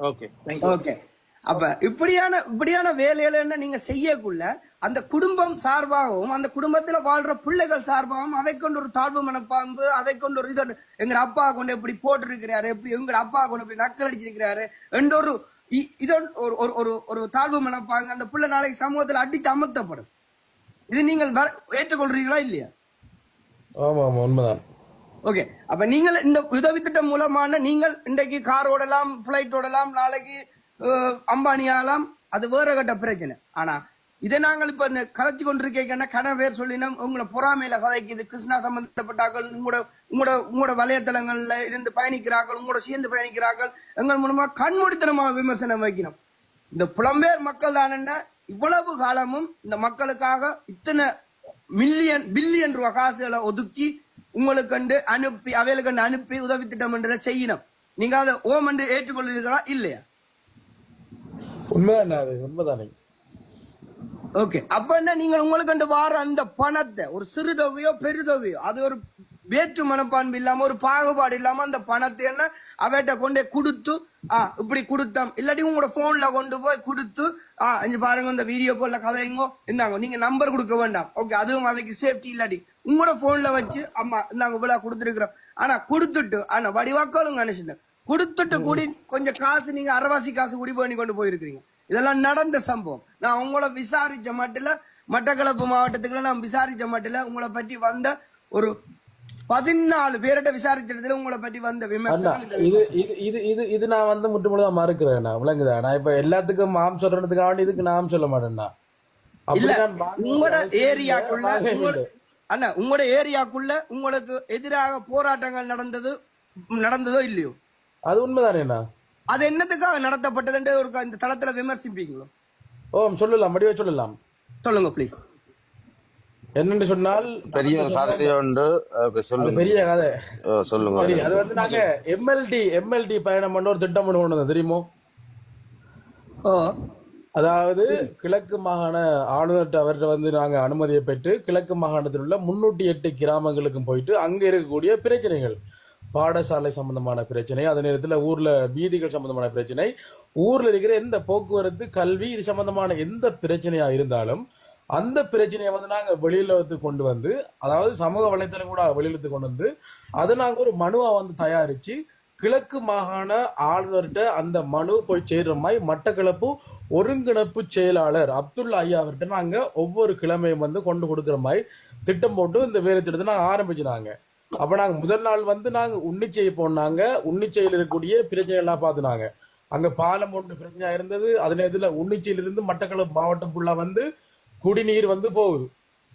A: ஓகே
F: ஓகே அப்ப இப்படியான இப்படியான வேலையில என்ன நீங்க செய்யக்குள்ள அந்த குடும்பம் சார்பாகவும் அந்த குடும்பத்துல வாழ்ற பிள்ளைகள் சார்பாகவும் அவை கொண்டு ஒரு தாழ்வு மனப்பாம்பு அவை கொண்டு ஒரு இது எங்க அப்பா கொண்டு எப்படி போட்டிருக்கிறாரு எப்படி எங்க அப்பா கொண்டு எப்படி நக்கல் அடிச்சிருக்கிறாரு என்ற ஒரு இது ஒரு ஒரு ஒரு தாழ்வு மனப்பாங்க அந்த பிள்ளை நாளைக்கு சமூகத்துல அடிச்சு அமர்த்தப்படும் இது நீங்கள் ஏற்றுக்கொள்றீங்களா இல்லையா?
B: ஆமா ஆமா உண்மைதான்.
F: ஓகே அப்ப நீங்கள் இந்த உதவி திட்டம் மூலமான நீங்கள் இன்றைக்கு கார் ஓடலாம் பிளைட் ஓடலாம் நாளைக்கு அம்பானியாலாம் அது வேற கட்ட பிரச்சனை. ஆனா இதை நாங்கள் இப்ப கதைச்சு கொண்டிருக்கேன்னா கடன் பேர் சொல்லினோம் உங்களை பொறாமையில கதைக்குது. கிருஷ்ணா சம்பந்தப்பட்டாக்கள் உங்களோட உங்களோட உங்களோட வலைத்தளங்கள்ல இருந்து பயணிக்கிறார்கள் உங்களோட சேர்ந்து பயணிக்கிறார்கள் எங்கள் மூலமா கண்மூடித்தனமா விமர்சனம் வைக்கணும். இந்த புலம்பெயர் மக்கள் தானே இவ்வளவு காலமும் இந்த மக்களுக்காக இத்தனை மில்லியன் பில்லியன் ரூபாய் காசுகளை ஒதுக்கி உங்களுக்கு கண்டு அனுப்பி அவைகளுக்கு கண்டு அனுப்பி உதவி திட்டம் செய்யணும். நீங்க அதை ஓம் என்று ஏற்றுக்கொள்கிறீர்களா? இல்லையா?
B: உண்மைதான் அது? உண்மைதானே.
F: ஓகே அப்ப என்ன நீங்கள் உங்களுக்கு கண்டு வார அந்த பணத்தை ஒரு சிறு தொகையோ பெருதொகையோ அது ஒரு வேற்று மனப்பான்பு இல்லாம ஒரு பாகுபாடு இல்லாம அந்த பணத்தை என்ன அவைட்ட கொண்டே கொடுத்து ஆ இப்படி கொடுத்தோம். இல்லாட்டி உங்களோட போன்ல கொண்டு போய் கொடுத்து ஆ இங்க பாருங்க இந்த வீடியோ கால்ல கதைங்கோ இந்தாங்க நீங்க நம்பர் கொடுக்க வேண்டாம். ஓகே அதுவும் அவைக்கு சேஃப்டி இல்லாட்டி. உங்களோட போன்ல வச்சு அம்மா இந்தாங்க இவ்வளவு கொடுத்துருக்குறோம். ஆனா கொடுத்துட்டு ஆனா வடிவாக்காலும் நினைச்சுட்டேன் கொடுத்துட்டு கூடி கொஞ்சம் காசு நீங்க அரைவாசி காசு கூடி பண்ணி கொண்டு போயிருக்கிறீங்க. இதெல்லாம் நடந்த சம்பவம். நான் உங்களை விசாரிச்ச மட்டில மட்டக்களப்பு மாவட்டத்துக்குள்ள நான் விசாரிச்ச மட்டில உங்களை பற்றி வந்த ஒரு பதினாலு பேர்கிட்ட விசாரிச்சதுல உங்களை பற்றி வந்த விமர்சனம்
B: இது இது இது இது நான் வந்து முட்டு முழுதா மறுக்கிறேன் விளங்குதா நான் இப்ப எல்லாத்துக்கும் மாம் சொல்றதுக்காக வேண்டி இதுக்கு நாம் சொல்ல மாட்டேன்னா
F: இல்ல உங்களோட ஏரியாக்குள்ள. அண்ணா உங்களோட ஏரியாக்குள்ள உங்களுக்கு எதிராக போராட்டங்கள் நடந்தது நடந்ததோ இல்லையோ?
B: அது உண்மைதானேண்ணா
F: அது என்னத்துக்காக நடத்தப்பட்டதுன்ற ஒரு இந்த தளத்துல விமர்சிப்பீங்களோ?
B: ஓ சொல்லலாம் முடிவே சொல்லலாம்.
F: சொல்லுங்க ப்ளீஸ்
B: என்னன்னு சொன்னால்
D: பெரிய கதை உண்டு. சொல்லுங்க.
B: பெரிய கதை.
D: சொல்லுங்க.
B: சரி அது வந்து நாங்க எம்எல்டி எம்எல்டி பயணம் பண்ண ஒரு திட்டம் ஒண்ணு கொண்டு தெரியுமோ? அதாவது கிழக்கு மாகாண ஆளுநர்கிட்ட அவர்கிட்ட வந்து நாங்க அனுமதியை பெற்று கிழக்கு மாகாணத்தில் உள்ள முன்னூற்றி எட்டு கிராமங்களுக்கும் போயிட்டு அங்க இருக்கக்கூடிய பிரச்சனைகள். பாடசாலை சம்பந்தமான பிரச்சனை அதே நேரத்தில் ஊரில் வீதிகள் சம்பந்தமான பிரச்சனை ஊரில் இருக்கிற எந்த போக்குவரத்து கல்வி இது சம்பந்தமான எந்த பிரச்சனையாக இருந்தாலும் அந்த பிரச்சனையை வந்து நாங்கள் வெளியிலத்து கொண்டு வந்து அதாவது சமூக வலைத்தளம் கூட வெளியிலத்து கொண்டு வந்து அதை நாங்கள் ஒரு மனுவை வந்து தயாரித்து கிழக்கு மாகாண ஆளுநர்கிட்ட அந்த மனு போய் சேர்ற மாதிரி மட்டக்களப்பு ஒருங்கிணைப்பு செயலாளர் அப்துல்லா ஐயா அவர்கிட்ட நாங்கள் ஒவ்வொரு கிழமையும் வந்து கொண்டு கொடுக்குற மாதிரி திட்டம் போட்டு இந்த வேலை திட்டத்தை நாங்கள் ஆரம்பிச்சினாங்க அப்ப நாங்க முதல் நாள் வந்து நாங்க உன்னிச்சை போனாங்க. உன்னிச்சையில் இருக்கக்கூடிய பிரச்சனை எல்லாம் பார்த்துனாங்க. அங்க பாலம் ஒன்று பிரச்சனையா இருந்தது. அதே உன்னிச்சையில உன்னிச்சையிலிருந்து மட்டக்களப்பு மாவட்டம் ஃபுல்லா வந்து குடிநீர் வந்து போகுது.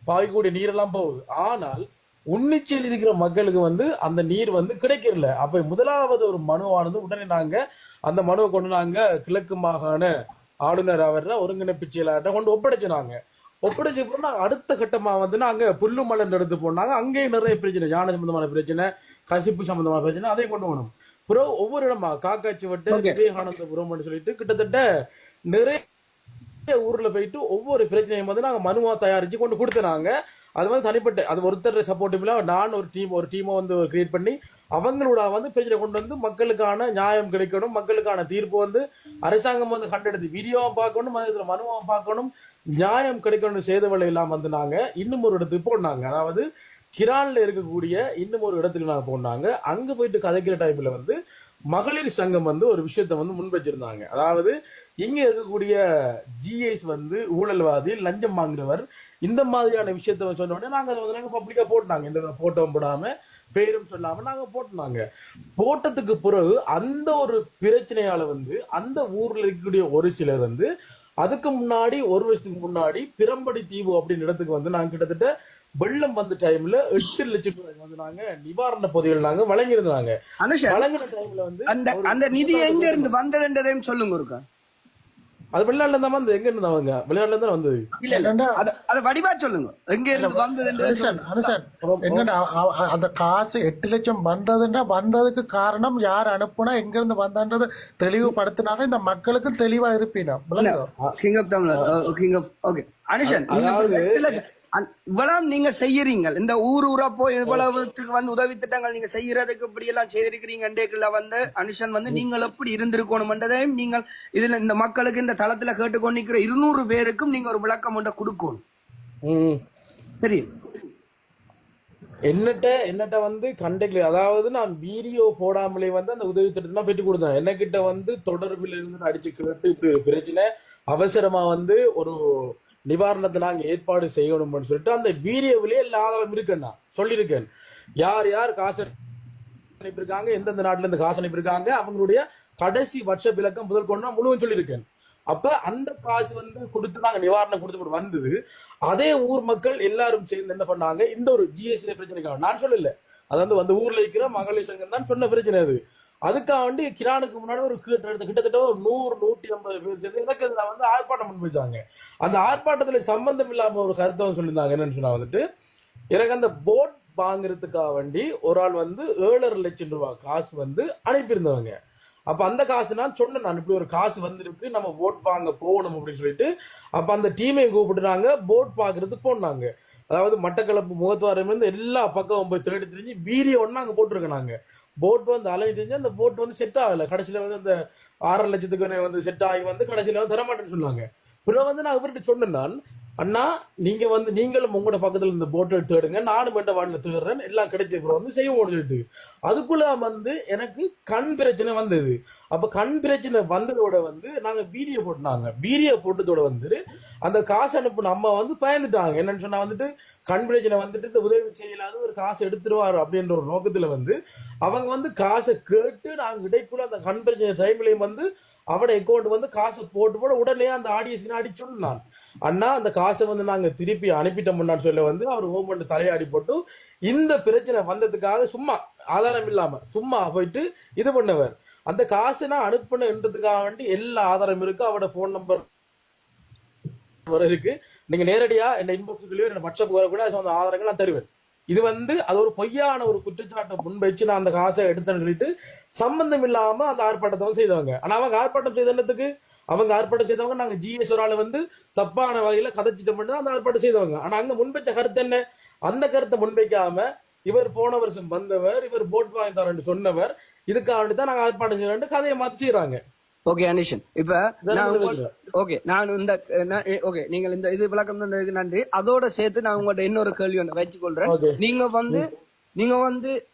B: பாய்க்கூடிய நீரெல்லாம் போகுது. ஆனால் உன்னிச்சையில் இருக்கிற மக்களுக்கு வந்து அந்த நீர் வந்து கிடைக்கிறல அப்ப முதலாவது ஒரு மனுவானது உடனே நாங்க அந்த மனுவை கொண்டு நாங்க கிழக்கு மாகாண ஆளுநர் அவர்ல ஒருங்கிணைப்பு செயலாளர்கிட்ட கொண்டு ஒப்படைச்சினாங்க ஒப்படைச்ச நாங்க அடுத்த கட்டமா வந்து நாங்க புல்லு மலர் எடுத்து போனாங்க அங்கேயும் நிறைய பிரச்சனை. யானை சம்பந்தமான பிரச்சனை கசிப்பு சம்பந்தமான பிரச்சனை அதையும் கொண்டு போகணும் பிறகு ஒவ்வொரு இடமா காக்காச்சி வட்டு. விவேகானந்தபுரம் சொல்லிட்டு கிட்டத்தட்ட நிறைய ஊர்ல போயிட்டு ஒவ்வொரு பிரச்சனையும் வந்து நாங்க மனுவா தயாரிச்சு கொண்டு கொடுத்தனாங்க அது வந்து தனிப்பட்ட அது ஒருத்தர் சப்போர்ட்டிவ்ல நான் ஒரு டீம் ஒரு டீமை வந்து கிரியேட் பண்ணி அவங்களோட வந்து பிரச்சனை கொண்டு வந்து மக்களுக்கான நியாயம் கிடைக்கணும் மக்களுக்கான தீர்ப்பு வந்து அரசாங்கம் வந்து கண்டெடுத்து வீடியோவை பார்க்கணும் அதுல மனுவாவை பார்க்கணும் நியாயம் கிடைக்கணும் சேதவலை எல்லாம் வந்து நாங்க இன்னும் ஒரு இடத்துக்கு போனாங்க. அதாவது கிரான்ல இருக்கக்கூடிய இன்னும் ஒரு இடத்துக்கு நாங்க போனாங்க. அங்க போயிட்டு கதைக்கிற டைம்ல வந்து மகளிர் சங்கம் வந்து ஒரு விஷயத்த வந்து முன் வச்சிருந்தாங்க. அதாவது இங்க இருக்கக்கூடிய ஜிஎஸ் வந்து ஊழல்வாதி லஞ்சம் வாங்குறவர் இந்த மாதிரியான விஷயத்த சொன்ன உடனே நாங்க அதை வந்து நாங்க பப்ளிக்கா போட்டாங்க. இந்த போட்டோம் போடாம பேரும் சொல்லாம நாங்க போட்டுனாங்க போட்டதுக்கு பிறகு அந்த ஒரு பிரச்சனையால வந்து அந்த ஊர்ல இருக்கக்கூடிய ஒரு சிலர் வந்து அதுக்கு முன்னாடி ஒரு வருஷத்துக்கு முன்னாடி பிரம்படி தீவு அப்படின்னு இடத்துக்கு வந்து நாங்க கிட்டத்தட்ட வெள்ளம் வந்த டைம்ல எட்டு லட்சம் ரூபாய் வந்து நாங்க நிவாரண பொதிகள் நாங்க வழங்கியிருந்தாங்க. வழங்கின டைம்ல வந்து
F: அந்த நிதி எங்க இருந்து வந்ததுன்றதையும் சொல்லுங்க ஒருக்கா
B: அது வெளிநாட்டுல இருந்தா வந்து எங்க இருந்து அவங்க வெளிநாட்டுல இருந்தா வந்தது.
F: இல்ல இல்ல. அத அத வடிவா சொல்லுங்க. எங்க இருந்து
C: என்னடா அ- அந்த காசு எட்டு லட்சம் வந்ததுன்னா வந்ததுக்கு காரணம் யார் அனுப்புனா எங்க இருந்து வந்தான்றது தெளிவுபடுத்தினாதான் இந்த மக்களுக்கு தெளிவா இருப்பீனா?
F: King of Tamil king of okay Anushan இவ்வளவு நீங்க செய்யறீங்க இந்த ஊர் ஊரா போய் இவ்வளவுத்துக்கு வந்து உதவி திட்டங்கள் நீங்க செய்யறதுக்கு இப்படி எல்லாம் செய்திருக்கிறீங்க. இன்றைக்குள்ள வந்து அனுஷன் வந்து நீங்கள் எப்படி இருந்திருக்கணும்ன்றதையும் நீங்கள் இதுல இந்த மக்களுக்கு இந்த தளத்துல கேட்டுக்கொண்டிருக்கிற இருநூறு பேருக்கும் நீங்க ஒரு விளக்கம் ஒன்றை கொடுக்கணும். தெரியும்.
B: என்னட்ட என்னட்ட வந்து கண்டக்ட் அதாவது நான் வீடியோ போடாமலே வந்து அந்த உதவி திட்டத்தை பெற்று கொடுத்தேன். என்னகிட்ட வந்து தொடர்பில் இருந்து அடிச்சு கேட்டு இப்படி பிரச்சனை அவசரமா வந்து ஒரு நிவாரணத்தை நாங்க ஏற்பாடு செய்யணும்னு சொல்லிட்டு அந்த வீடியோவிலேயே எல்லா ஆதாரம் இருக்குன்னா சொல்லியிருக்கேன். யார் யார் காசு அனுப்பியிருக்காங்க எந்தெந்த நாட்டுல இருந்து காசு அனுப்பியிருக்காங்க அவங்களுடைய கடைசி வருஷ விளக்கம் முதல் கொண்டா முழுவதும் சொல்லியிருக்கேன். அப்ப அந்த காசு வந்து கொடுத்து நாங்க நிவாரணம் கொடுத்து வந்தது அதே ஊர் மக்கள் எல்லாரும் சேர்ந்து என்ன பண்ணாங்க இந்த ஒரு ஜிஎஸ்டி பிரச்சனைக்காக நான் சொல்லல. அது வந்து அந்த ஊர்ல இருக்கிற மகளிர் சங்கம் தான் சொன்ன பிரச்சனை அது. அதுக்காக வந்து கிரானுக்கு முன்னாடி ஒரு கிட்டத்தட்ட ஒரு நூறு நூற்றி ஐம்பது பேர் சேர்ந்து எனக்கு இதில் வந்து ஆர்ப்பாட்டம் பண்ணி அந்த ஆர்ப்பாட்டத்தில் சம்பந்தம் இல்லாமல் ஒரு கருத்தை சொல்லியிருந்தாங்க. என்னன்னு சொன்னால் வந்துட்டு எனக்கு அந்த போட் வாங்குறதுக்காக வேண்டி ஒரு ஆள் வந்து ஏழரை லட்சம் ரூபாய் காசு வந்து அனுப்பியிருந்தவங்க. அப்போ அந்த காசு நான் சொன்னேன். நான் இப்படி ஒரு காசு வந்திருக்கு நம்ம போட் வாங்க போகணும் அப்படின்னு சொல்லிட்டு அப்போ அந்த டீமையும் கூப்பிட்டுனாங்க போட் பார்க்கறது போனாங்க. அதாவது மட்டக்களப்பு முகத்துவாரம் இருந்து எல்லா பக்கமும் போய் திருடி தெரிஞ்சு வீடியோ ஒன்று அங்கே போட்டிருக்கேன் நாங்கள் போட் வந்து அலைஞ்சு தெரிஞ்சு அந்த போட் வந்து செட் ஆகல. கடைசியில வந்து அந்த ஆறரை லட்சத்துக்கு வந்து செட் ஆகி வந்து கடைசியில வந்து தரமாட்டேன்னு சொன்னாங்க. பிறகு வந்து நான் இவர்கிட்ட சொன்னேன் நான் அண்ணா நீங்க வந்து நீங்களும் உங்களோட பக்கத்துல இந்த போட்டை தேடுங்க நானும் மெட்ட வாடில தேடுறேன் எல்லாம் கிடைச்ச அப்புறம் வந்து செய்ய சொல்லிட்டு. அதுக்குள்ள வந்து எனக்கு கண் பிரச்சனை வந்தது. அப்ப கண் பிரச்சனை வந்ததோட வந்து நாங்க வீடியோ போட்டுனாங்க. வீடியோ போட்டதோட வந்து அந்த காசு அனுப்புன அம்மா வந்து பயந்துட்டாங்க. என்னன்னு சொன்னா வந்துட்டு கண் வந்துட்டு இந்த உதவி செய்யலாத ஒரு காசு எடுத்துருவாரு அப்படின்ற ஒரு நோக்கத்துல வந்து அவங்க வந்து காசை கேட்டு நாங்க இடைக்குள்ள அந்த கண் பிரச்சனை டைம்லயும் வந்து அவட அக்கௌண்ட் வந்து காசை போட்டு போட உடனே அந்த ஆடியன்ஸ் ஆடி சொன்னான் அண்ணா அந்த காசை வந்து நாங்க திருப்பி அனுப்பிட்டோம்னான்னு சொல்ல வந்து அவர் ஓமண்டு தலையாடி போட்டு இந்த பிரச்சனை வந்ததுக்காக சும்மா ஆதாரம் இல்லாம சும்மா போயிட்டு இது பண்ணவர். அந்த காசு நான் அனுப்பினன்றதுக்காக வேண்டி எல்லா ஆதாரம் இருக்கு அவட போன் நம்பர் இருக்கு. நீங்க நேரடியா என்ன இன்பாக்ஸுக்குள்ளேயோ என்ன வாட்ஸ்அப் கூட அந்த ஆதாரங்கள் நான் தருவேன். இது வந்து அது ஒரு பொய்யான ஒரு குற்றச்சாட்டை முன்வைச்சு நான் அந்த காசை எடுத்தேன்னு சொல்லிட்டு சம்பந்தம் இல்லாம அந்த ஆர்ப்பாட்டத்தை செய்தவங்க. ஆனா அவங்க ஆர்ப்பாட்டம் செய்த அவங்க ஆர்ப்பாட்டம் செய்தவங்க நாங்க ஜிஎஸ் ஒரு ஆளை வந்து தப்பான வகையில கதைச்சிட்டோம்னு அந்த ஆர்ப்பாட்டம் செய்தவங்க. ஆனா அங்க முன்வைச்ச கருத்து என்ன? அந்த கருத்தை முன்வைக்காம இவர் போன வருஷம் வந்தவர் இவர் போட் வாங்கி தரேன்னு சொன்னவர் இதுக்காக தான் நாங்க ஆர்ப்பாட்டம் செய்யறோம் கதையை மாத்தி செய்யறாங்க
F: ஓகே அனிஷன் இப்ப நான். ஓகே நான் இந்த ஓகே நீங்கள் இந்த இது விளக்கம் தந்ததுக்கு நன்றி. அதோட சேர்த்து நான் உங்கள்ட்ட இன்னொரு கேள்வி ஒன்று வச்சுக்கொள்றேன். நீங்க வந்து நீங்க வந்து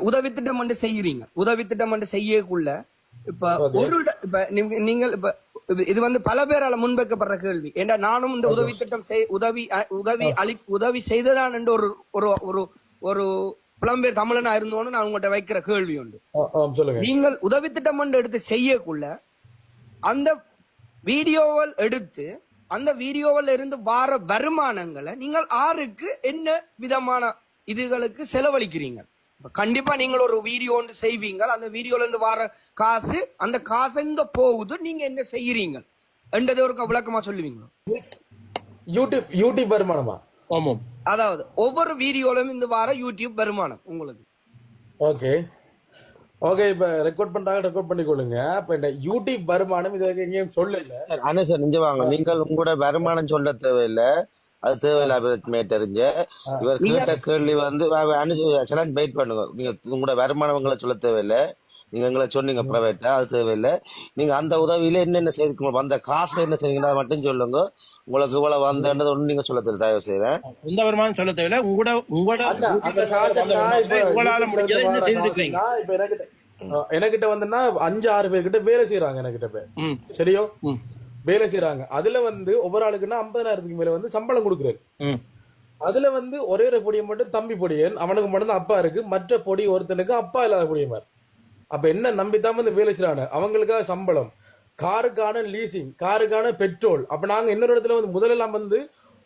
F: உதவி திட்டம் வந்து செய்யறீங்க. உதவி திட்டம் வந்து செய்யக்குள்ள இப்ப. ஒரு இப்ப நீங்க- நீங்கள் இப்ப இது- வந்து பல பேரால முன்வைக்கப்படுற கேள்வி. ஏண்டா நானும் இந்த உதவி திட்டம் செய் உதவி உதவி அளி உதவி செய்ததான் என்று ஒரு ஒரு ஒரு ஒரு புலம்பெயர் தமிழனா இருந்தோன்னு நான் உங்கள்கிட்ட வைக்கிற கேள்வி உண்டு நீங்கள் உதவி திட்டம் ஒன்று எடுத்து செய்யக்குள்ள அந்த வீடியோவில் எடுத்து அந்த வீடியோவில் இருந்து வார வருமானங்களை நீங்கள் ஆருக்கு என்ன விதமான இதுகளுக்கு செலவழிக்கிறீங்க கண்டிப்பா நீங்கள் ஒரு வீடியோ ஒன்று செய்வீங்க அந்த வீடியோல இருந்து வர காசு அந்த காசு எங்க போகுது நீங்க என்ன செய்யறீங்க என்றதை ஒரு விளக்கமா சொல்லுவீங்க
B: யூடியூப் யூடியூப் வருமானமா
A: ஆமாம்.
F: அதாவது ஒவ்வொரு வீடியோலும் இந்த வார யூடியூப் வருமானம் உங்களுக்கு.
B: ஓகே. ஓகே இப்ப ரெக்கார்ட் பண்றாங்க ரெக்கார்ட் பண்ணிக்கொள்ளுங்க இப்ப இந்த யூடியூப் வருமானம் இது வரைக்கும் எங்கேயும் சொல்லல.
D: அண்ணா சார் நிஞ்ச வாங்க. நீங்கள் உங்களோட வருமானம் சொல்ல தேவையில்லை. அது தேவையில்லை தெரிஞ்ச. இவர் கேட்ட கேள்வி வந்து சேலஞ்ச் வெயிட் பண்ணுங்க. நீங்க உங்களோட வருமானங்களை சொல்ல தேவையில்லை. நீங்க எங்களை சொன்னீங்க ப்ரைவேட்டா அது தேவையில்லை. நீங்க அந்த உதவியில என்னென்ன செய்திருக்கீங்க? வந்த காசு என்ன செய்வீங்கன்னா மட்டும் சொல்லுங்க. உங்களுக்கு இவ்வளவு வந்தது ஒண்ணு நீங்க சொல்ல தெரியல தயவு செய்யறேன்
A: எந்த வருமானம் சொல்ல தேவையில்ல உங்களோட உங்களோட உங்களால முடிஞ்சதை
B: நான் இப்ப எனக்கிட்ட வந்துன்னா அஞ்சு ஆறு பேர் கிட்ட வேலை செய்யறாங்க எனக்கிட்ட பேர் சரியோ. வேலை செய்யறாங்க அதுல வந்து ஒவ்வொரு ஆளுக்குன்னா ஐம்பதாயிரத்துக்கு மேல வந்து சம்பளம் கொடுக்குறாரு. அதுல வந்து ஒரே ஒரு பொடியை மட்டும் தம்பி பொடியன் அவனுக்கு மட்டும் தான் அப்பா இருக்கு. மற்ற பொடி ஒருத்தனுக்கு அப்பா இல்லாத பொடியமார். அப்ப என்ன நம்பித்தான் வந்து வேலை செய்யறாங்க அவங்களுக்காக சம்பளம். காருக்கான லீசிங் காருக்கான பெட்ரோல் அப்போ நாங்க இன்னொரு இடத்துல வந்து முதலெல்லாம் வந்து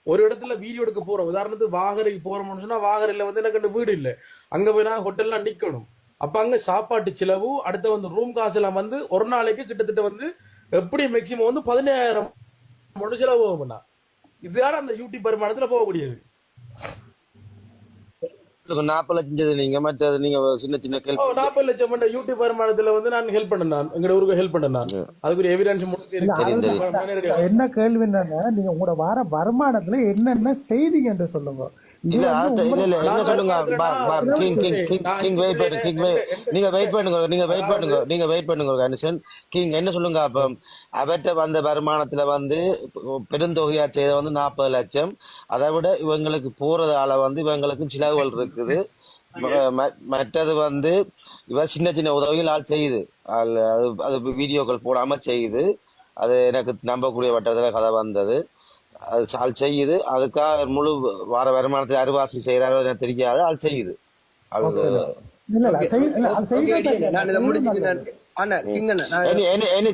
B: ஒரு இடத்துல வீடியோ எடுக்க போகிறோம் உதாரணத்துக்கு வாகரைக்கு போகிறோம்னு சொன்னால் வாகரையில் வந்து எனக்கு வீடு இல்லை. அங்க போய் நான் ஹோட்டல்லாம் நிற்கணும் அப்போ அங்க சாப்பாட்டு செலவு அடுத்த வந்து ரூம் காசு எல்லாம் வந்து ஒரு நாளைக்கு கிட்டத்தட்ட வந்து எப்படி மேக்சிமம் வந்து பதினாயிரம் மட்டும் செலவு போகும்னா இதுதான் அந்த யூடியூப் வருமானத்துல போகக்கூடியது?
D: நாற்பது லட்சம் நீங்க மற்றது நீங்க சின்ன சின்ன கேள்வி
B: நாற்பது லட்சம் பண்ண யூடியூப் வருமானத்துல வந்து நான் ஹெல்ப் பண்ணேன் நான். எங்க ஊருக்கு ஹெல்ப் பண்ணேன் நான். அதுக்குரிய எவிடன்ஸ்.
C: என்ன கேள்வி என்னன்னா நீங்க உங்களோட வர வருமானத்துல என்னென்ன செய்திங்க என்று சொல்லுங்க.
D: இல்ல இல்ல இல்ல என்ன சொல்லுங்க?
B: சொல்றேன்,
D: பா- பா-
B: நான்
D: king king king king wait பண்ணுங்க கிங் வெயிட் நீங்க வெயிட் பண்ணுங்க நீங்க வெயிட் பண்ணுங்க நீங்க வெயிட் பண்ணுங்க கணேசன். கிங் என்ன சொல்லுங்க அப்ப? அவற்றை வந்த வருமானத்துல வந்து பெருந்தொகையா செய்த வந்து நாற்பது லட்சம். அதை விட இவங்களுக்கு போறதால வந்து இவங்களுக்கு செலவுகள் இருக்குது. மற்றது வந்து இவ சின்ன சின்ன உதவிகள் ஆள் செய்யுது. அது அது வீடியோக்கள் போடாம செய்யுது. அது எனக்கு நம்பக்கூடிய வட்டத்துல கதை வந்தது. அது ஆள் செய்யுது. அதுக்காக முழு வார வருமானத்தை அறுவாசி செய்யறாரோ எனக்கு தெரியாது. செய்யுது.
C: அது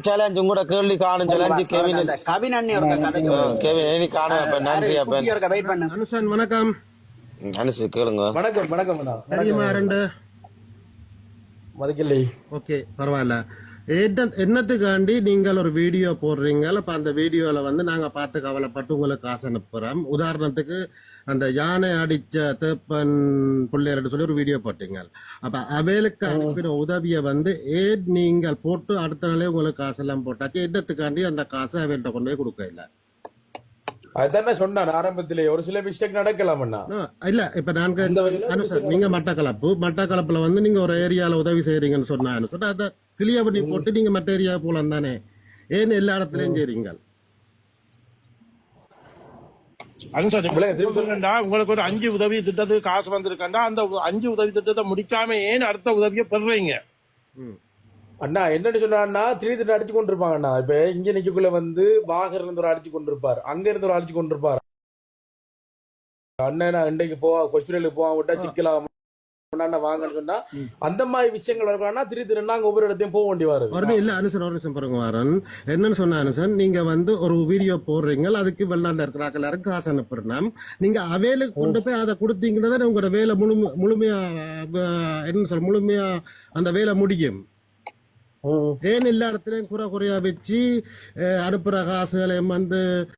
D: சேலஞ்ச் உங்களோட கேள்வி காணும் சேலஞ்ச் கெவின்
G: கவின் அண்ணி
D: கெவின் எனி காணும் அப்ப நன்றி அப்ப.
G: குட்டியோருக்க வெயிட் பண்ணு.
C: அனுஷன் வணக்கம்.
D: அனுசு கேளுங்க.
B: வணக்கம் வணக்கம் அண்ணா.
C: தெரியுமா
B: வணக்கம்.
C: ரெண்டு?
B: மதிக்கலை
C: ஓகே பரவாயில்ல. என்னத்துக்காண்டி நீங்கள் ஒரு வீடியோ போடுறீங்க அப்ப அந்த வீடியோல வந்து நாங்க பார்த்து கவலைப்பட்டு உங்களுக்கு காசு அனுப்புறோம். உதாரணத்துக்கு அந்த யானை அடிச்ச தேப்பன் பிள்ளையர்னு சொல்லி ஒரு வீடியோ போட்டீங்க அப்ப அவைகளுக்கு அனுப்பின உதவியை வந்து ஏன் நீங்கள் போட்டு அடுத்த நாளே உங்களுக்கு காசெல்லாம் போட்டாச்சு? என்னத்துக்காண்டி அந்த காசை அவைகிட்ட கொண்டு போய் கொடுக்க இல்லை?
B: அதுதான் சொன்னான் ஆரம்பத்திலே ஒரு சில மிஸ்டேக் நடக்கலாம்
C: இல்ல இப்ப நான் கே-
B: இந்த வகையில
C: அனு சார், நீங்க மட்டக்களப்பு மட்டக்களப்புல வந்து நீங்க ஒரு ஏரியால உதவி செய்றீங்கன்னு சொன்னா சொன்னா அதை கிளியர் பண்ணி போட்டு நீங்க மற்ற ஏரியா போலாம் தானே? ஏன் எல்லா இடத்துலயும் செய்றீங்க
A: அது சார் சொல்லுங்கண்டா உங்களுக்கு ஒரு அஞ்சு உதவி திட்டத்துக்கு காசு வந்திருக்கண்டா அந்த அஞ்சு உதவி திட்டத்தை முடிக்காம ஏன் அடுத்த உதவியை பெறுறீங்க?
B: அண்ணா என்னன்னு சொன்னான்னா திடீர்னு அடிச்சு கொண்டிருப்பாங்க அண்ணா இப்ப இங்க நிக்கக்குள்ள வந்து பாகர் இருந்து ஒரு அடிச்சு கொண்டிருப்பார். அங்க இருந்து ஒரு அடிச்சு கொண்டிருப்பார். அண்ணன் நான் இன்றைக்கு போவா ஹாஸ்பிட்டலுக்கு போவா விட்டா சிக்கலாம் சொன்னா அந்த மாதிரி விஷயங்கள் இருக்கா திரு திரு நாங்க ஒவ்வொரு இடத்தையும் போக வேண்டி வருது.
C: ஒரு இல்ல அனுசன் ஒரு நிமிஷம் பாருங்க வாரன். என்னன்னு சொன்ன அனுசன் நீங்க வந்து ஒரு வீடியோ போடுறீங்க அதுக்கு வெளிநாட்டுல இருக்கிற எல்லாரும் காசு அனுப்புறோம் நீங்க அவையிலுக்கு கொண்டு போய் அதை கொடுத்தீங்கன்னா உங்களோட வேலை முழு முழுமையா என்ன சொல்ற முழுமையா அந்த வேலை முடியும். ஏன் எல்லா இடத்துலயும் குறை குறையா வச்சு அனுப்புற காசுகளையும் வந்து